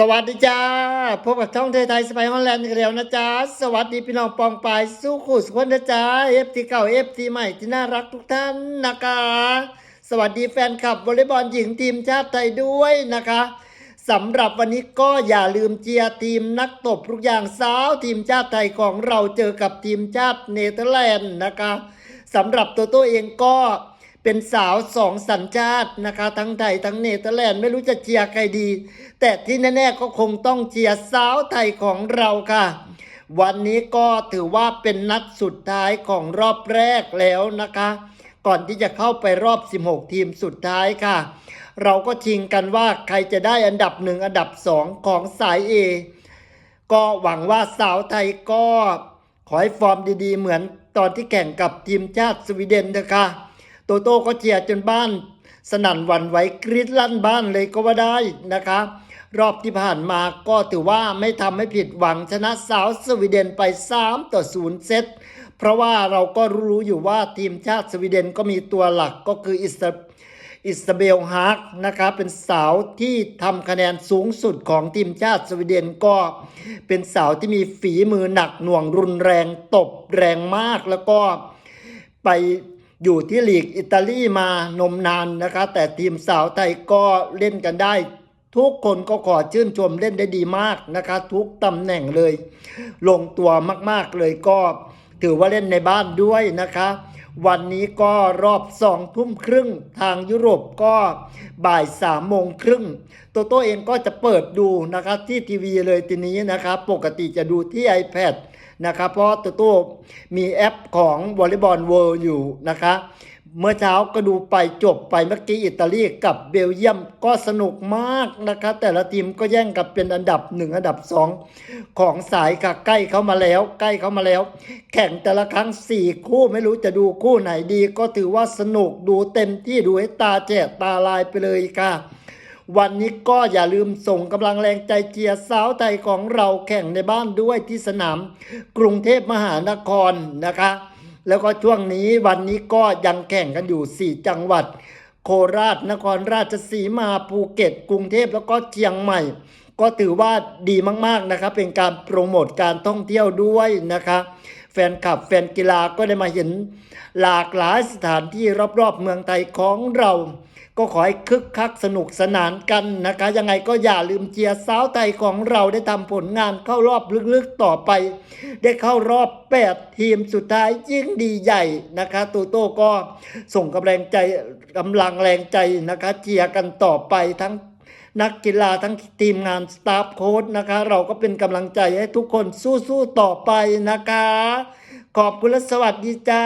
สวัสดีจ้า พบกับช่องไทยไทยสไปฮอลแลนด์อีกแล้วนะจ๊ะ สวัสดีพี่น้องปองปายสู้ขู่สุขคนนะจ๊ะเอฟทีเก่าเอฟทีใหม่ที่น่ารักทุกท่านนะคะ สวัสดีแฟนคลับวอลเลย์บอลหญิงทีมชาติไทยด้วยนะคะสำหรับวันนี้ก็อย่าลืมเชียร์ทีมนักตบทุกอย่างสาวทีมชาติไทยของเราเจอกับทีมชาติเนเธอร์แลนด์นะคะสำหรับตัวตัวเองก็ เป็นสาวสองสัญชาตินะคะ ทั้งไทยทั้งเนเธอร์แลนด์ไม่รู้จะเชียร์ใครดี แต่ที่แน่ๆก็คงต้องเชียร์สาวไทยของเราค่ะ วันนี้ก็ถือว่าเป็นนัดสุดท้ายของรอบแรกแล้วนะคะ ก่อนที่จะเข้าไปรอบ 16 ทีมสุดท้ายค่ะ เราก็ชิงกันว่าใครจะได้อันดับหนึ่งอันดับสองของสาย A ก็หวังว่าสาวไทยก็ขอให้ฟอร์มดีๆ เหมือนตอนที่แข่งกับทีมชาติสวีเดนนะคะ โตโต้ก็เชียจนบ้าน สนั่นหวั่นไหวกรีดลั่นบ้านเลยก็ว่าได้นะคะ รอบที่ผ่านมาก็ถือว่าไม่ทำให้ผิดหวังชนะสาวสวีเดนไป 3 ต่อ 0 เซตเพราะว่าเราก็รู้อยู่ว่าทีมชาติสวีเดนก็มีตัวหลักก็คืออิสอิสเบลฮาร์กนะคะเป็นสาวที่ทำคะแนนสูงสุดของทีมชาติสวีเดนก็ เป็นสาวที่มีฝีมือหนักหน่วงรุนแรงตบแรงมากแล้วก็ไป อยู่ที่ลีกอิตาลีมานมนานนะคะ แต่ทีมสาวไทยก็เล่นกันได้ ทุกคนก็ขอชื่นชมเล่นได้ดีมากนะคะ ทุกตำแหน่งเลย ลงตัวมากๆเลยก็ ถือว่าเล่นในบ้านด้วยนะคะ วันนี้ก็รอบสองทุ่มครึ่ง ทางยุโรปก็บ่ายสามโมงครึ่งโตโต้เองก็จะเปิดดูนะคะที่ทีวีเลยทีนี้นะคะปกติจะดูที่ iPad นะครับเพราะโตโต้มีแอปของวอลเลย์บอลเวิลด์อยู่นะคะ เมื่อเช้าก็ดูไปจบไปเมื่อกี้อิตาลีกับเบลเยียมก็สนุกมากนะคะแต่ละทีมก็แย่งกับเป็นอันดับหนึ่งอันดับสองของสายค่ะใกล้เข้ามาแล้ว ใกล้เข้ามาแล้ว แข่งแต่ละครั้งสี่คู่ไม่รู้จะดูคู่ไหนดี ก็ถือว่าสนุกดูเต็มที่ดูให้ตาแฉะตาลายไปเลยค่ะ วันนี้ก็อย่าลืมส่งกำลังแรงใจเจียร์สาวไทยของเราแข่งในบ้านด้วยที่สนามกรุงเทพมหานครนะคะ แล้วก็ช่วงนี้วันนี้ก็ยังแข่งกันอยู่ 4 จังหวัด โคราชนครราชสีมาภูเก็ต กรุงเทพแล้วก็เชียงใหม่ ก็ถือว่าดีมากๆนะครับ เป็นการโปรโมทการท่องเที่ยวด้วยนะคะแฟนคลับแฟนกีฬาก็ได้มาเห็นหลากหลายสถานที่รอบๆเมืองไทยของเรา ก็ขอให้คึกคักสนุกสนานกันนะคะ ยังไงก็อย่าลืมเชียร์สาวไทยของเราได้ทำผลงานเข้ารอบลึกๆต่อไป ได้เข้ารอบ 8 ทีมสุดท้ายยิ่งดีใหญ่นะคะตูโต้ก็ส่งกำลังใจกำลังแรงใจนะคะเชียร์กันต่อไปทั้ง นักกีฬาทั้งทีมงานสตาฟโค้ดนะคะ เราก็เป็นกำลังใจให้ทุกคนสู้ๆต่อไปนะคะ ขอบคุณและสวัสดีจ้า